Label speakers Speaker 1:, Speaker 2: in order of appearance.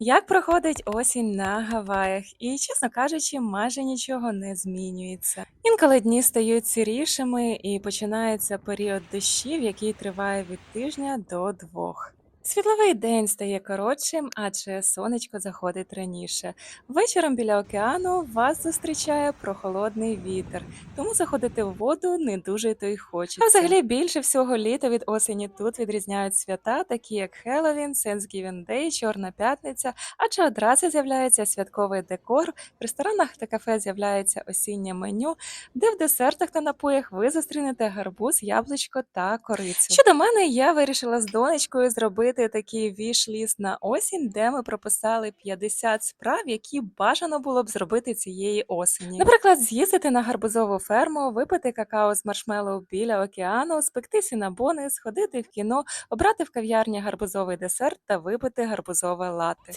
Speaker 1: Як проходить осінь на Гаваях, і, чесно кажучи, майже нічого не змінюється. Інколи дні стають сірішими і починається період дощів, який триває від тижня до двох. Світловий день стає коротшим, адже сонечко заходить раніше. Вечором біля океану вас зустрічає прохолодний вітер, тому заходити в воду не дуже то й хочеться. А взагалі більше всього літа від осені тут відрізняють свята, такі як Хеллоуін, Thanksgiving Day, Чорна п'ятниця, адже одразу з'являється святковий декор, в ресторанах та кафе з'являється осіннє меню, де в десертах та напоях ви зустрінете гарбуз, яблучко та корицю. Щодо мене, я вирішила з донечкою зробити такий віш-ліст на осінь, де ми прописали 50 справ, які бажано було б зробити цієї осені. Наприклад, з'їздити на гарбузову ферму, випити какао з маршмеллоу біля океану, спекти сінабони, сходити в кіно, обрати в кав'ярні гарбузовий десерт та випити гарбузове. Ці